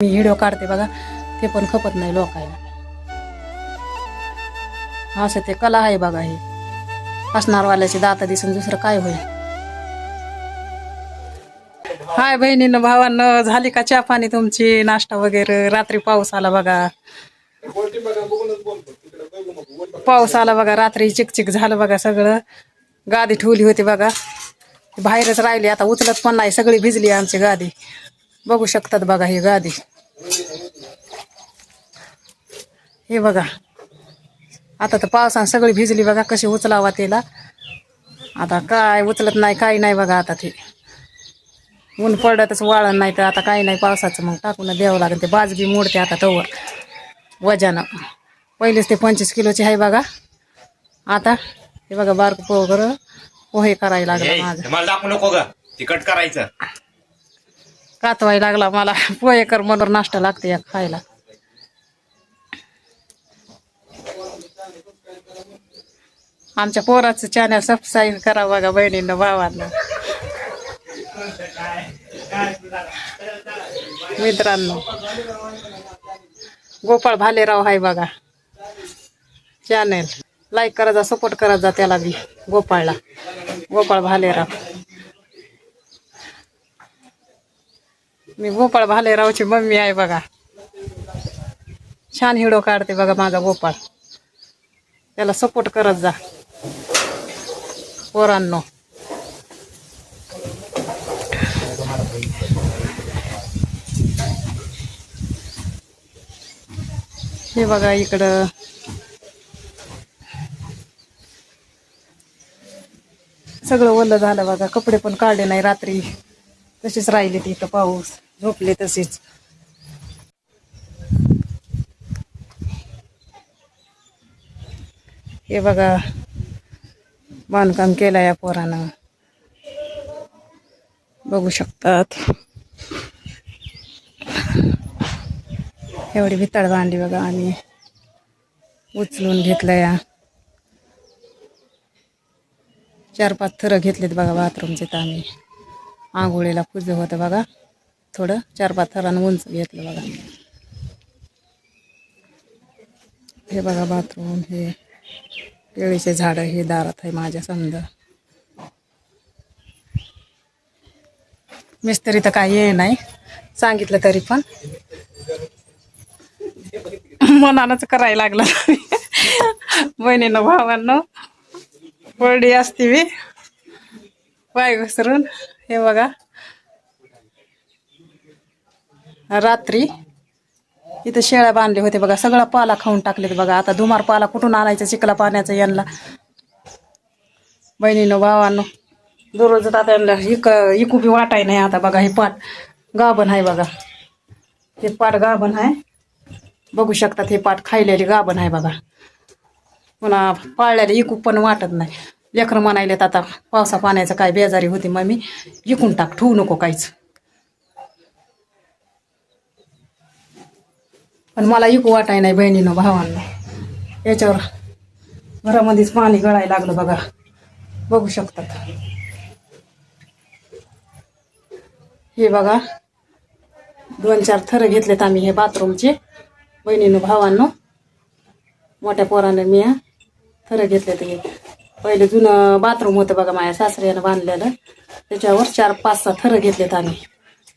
मी video काढते बघा. ते पण खपत नाही लोकायला. असं ते कला आहे बघा हे. असणारवाल्याची दाता दिसून दुसरं काय होईल? हाय बहिणीनं भावानं झाली का चहा पाणी तुमची? नाश्ता वगैरे? रात्री पाऊस आला बघा. पाऊस आला बघा रात्री चिकचिक झालं बघा सगळं. गादी ठेवली होती बघा. बाहेरच राहिली आता उचलत पण नाही. सगळी भिजली आमची गादी. बघू शकतात बघा ही गादी. हे बघा. आता तर पावसानं सगळी भिजली बघा कशी उचलावा तिला आता काय उचलत नाही काही नाही बघा आता ते. ऊन पडतच वाळण नाही तर आता काही नाही पावसाचं. मग टाकून द्यावं लागेल. ते बाजबी मोडते आता तवर. वजानं. पहिलेच ते पंचवीस किलोची आहे बघा. आता हे बघा बारक पोगर पोहे करायला लागला माझं. मला दाखवू नको ग. तिकट करायचं. कातवाय लागला मला. पोहे कर म्हणून नाश्ता लागते या खायला. आमच्या पोराचं चॅनल सबस्क्राईब करा बघा बहिणीनं भावांना. मित्रांनो. गोपाळ भालेराव आहे बघा. चॅनल लाईक करत जा सपोर्ट करत जा त्याला बी गोपाळला. गोपाळ भालेराव. मी गोपाळ भालेरावची मम्मी आहे बघा. छान हिडो काढते बघा माझा गोपाळ. त्याला सपोर्ट करत जा. पोरांनो. हे बघा इकडं. सगळं ओलं झालं बघा. कपडे पण काढले नाही रात्री. तसेच राहिले तिथं पाऊस. झोपले तसेच हे बघा बांधकाम केलं या पोरानं. बघू शकतात. एवढी भितळ बांधली बघा आम्ही उचलून घेतलं या. चार पाच थरं घेतलेत बघा बाथरूमचे तर आम्ही. आंघोळीला पूजा होतं बघा. थोडं चार पाच थरानं उंच घेतलं बघा. हे बघा बाथरूम हे केळीचे झाडं हे दारात आहे माझ्या समजा मिस्त्री तर काही ये नाही. सांगितलं तरी पण. मनानच करायला लागलं. बहिणीनं भावांना. वरडी असते मी पाय घसरून. हे बघा. रात्री इथं शेळ्या बांधले होते बघा. सगळा पाला खाऊन टाकलेत बघा. आता धुमार पाला कुठून आणायचा? चिखला पाण्याचा यांना. बहिणीनं भावांनो दररोज आता यांना इक इकू बी वाटाय नाही आता बघा. हे पाट गाभण आहे बघा. हे पाट गाभण आहे. बघू शकतात हे पाट खायलेली गाभण आहे बघा. पुन्हा पाळल्याला इकू पण वाटत नाही. लेकरं म्हणायलेत आता पावसा पाण्याचं काय बेजारी होती मग मी इकून टाक ठेवू नको काहीच. पण मला इकू वाटाय नाही बहिणीनं भावांना. याच्यावर घरामध्येच पाणी गळायला लागलं बघा. बघू शकतात. हे बघा दोन चार थरं घेतलेत आम्ही हे बाथरूमचे. बहिणीनं भावांनो मोठ्या पोराने मी थर थरं घेतले पहिले जुनं बाथरूम होतं बघा माझ्या सासऱ्यानं बांधलेलं. त्याच्यावर चार पाच सहा थरं घेतलेत आम्ही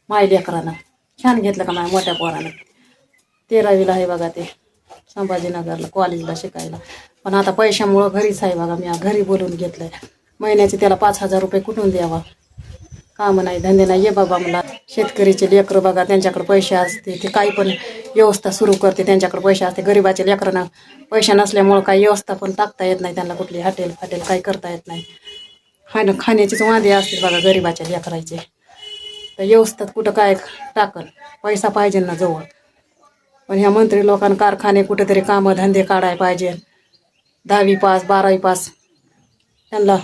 माय लेकरानं. छान घेतलं का माझ्या मोठ्या पोरानं. तेरावीला आहे बघा ते संभाजीनगरला कॉलेजला शिकायला. पण आता पैशामुळं घरीच आहे बघा मी घरी बोलून घेतलंय. महिन्याचे त्याला पाच हजार रुपये कुठून द्यावा? काम नाही धंदे नाही ये बाबा मला शेतकरीचे लेकरं बघा त्यांच्याकडे पैसे असते ते काही पण व्यवस्था सुरू करते त्यांच्याकडे पैसे असते. गरीबाच्या लेकरांना पैसे नसल्यामुळं काही व्यवस्था पण टाकता येत नाही त्यांना कुठली हॉटेल फाटेल काही करता येत नाही. खाणं खाण्याचीच वांदे असते बघा गरीबाच्या लेकराचे. तर व्यवस्थात कुठं काय टाकल? पैसा पाहिजे ना जवळ. पण ह्या मंत्री लोकांना कारखाने कुठेतरी कामं धंदे काढाय पाहिजे. दहावी पास बारावी पास त्यांना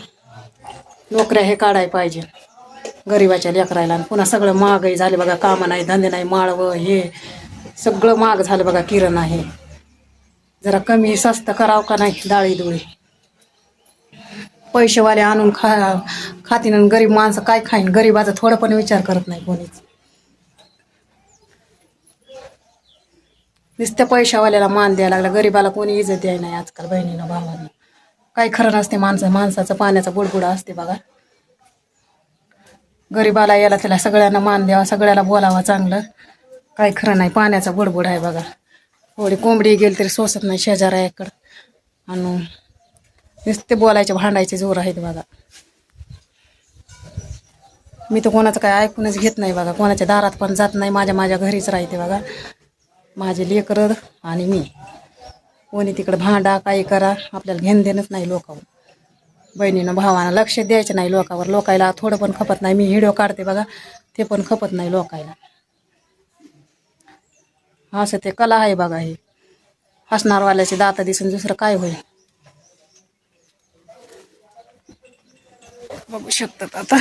नोकऱ्या हे काढाय पाहिजे. गरिबाच्या लेकरायला आणि पुन्हा सगळं महागाई झाले बघा कामं नाही धंदे नाही माळवं हे. सगळं महाग झालं बघा किरण आहे जरा कमी स्वस्त करावं का नाही डाळी दुळी. पैसेवाले आणून खा खातीन आणि गरीब माणसं काय खाईन? गरीबाचा थोडं पण विचार करत नाही कोणीच. नुसत्या पैशावाल्याला मान द्यायला लागला गरीबाला कोणी इज्जत द्याय नाही आजकाल बहिणीनं भावानं. काही खरं नसते माणसं माणसाचं पाण्याचा बुडबुडा असते बघा. गरीबाला याला त्याला सगळ्यांना मान द्यावा सगळ्याला बोलावा चांगलं. काही खरं नाही पाण्याचा बुडबुड आहे बघा. थोडी कोंबडी गेली तरी सोसत नाही शेजाऱ्याकडं आणि. नुसते बोलायचे भांडायचे जोर आहेत बघा. मी तर कोणाचं काय ऐकूनच घेत नाही बघा. कोणाच्या दारात पण जात नाही माझ्या माझ्या घरीच राहते बघा. माझे लेकरं आणि मी. कोणी तिकडं भांडा काही करा आपल्याला घेण देणंच नाही लोकांवर. बहिणीनं भावानं लक्ष द्यायचं नाही लोकावर. लोकायला थोडं पण खपत नाही. मी व्हिडिओ काढते बघा ते पण खपत नाही लोकायला. असं ते कला आहे बघा हे. हसणारवाल्याचे दात दिसून दुसरं काय होईल? बघू शकतात आता.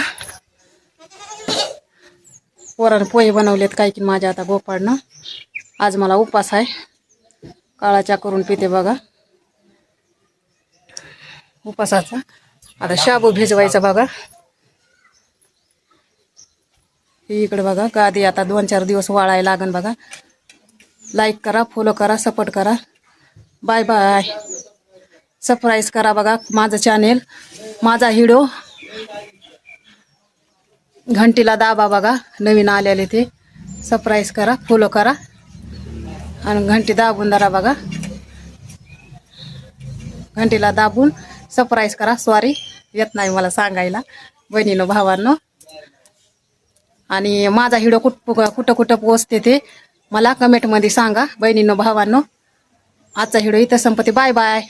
पोरानं पोहे बनवलेत काय की माझ्या आता गोपाळनं. आज मला उपास आहे. काळा करून पिते बघा. उपासाचा. आता शाबू भिजवायचा बघा. इकडे बघा गादी आता दोन चार दिवस वाळायला लागन बघा. लाईक करा फॉलो करा सपोर्ट करा. बाय बाय सरप्राईज करा बघा माझं चॅनेल माझा हिडो. घंटीला दाबा बघा नवीन आलेले ते. सरप्राईज करा फॉलो करा. आणि घंटी दाबून धरा बघा. घंटीला दाबून सरप्राईज करा सॉरी येत नाही मला सांगायला. बहिणीनं भावांनो. आणि माझा हिडो कुठ कुठं कुठं पोचते ते मला कमेंटमध्ये सांगा. बहिणीनं भावांनो. आजचा हिडो इथं संपते. Bye bye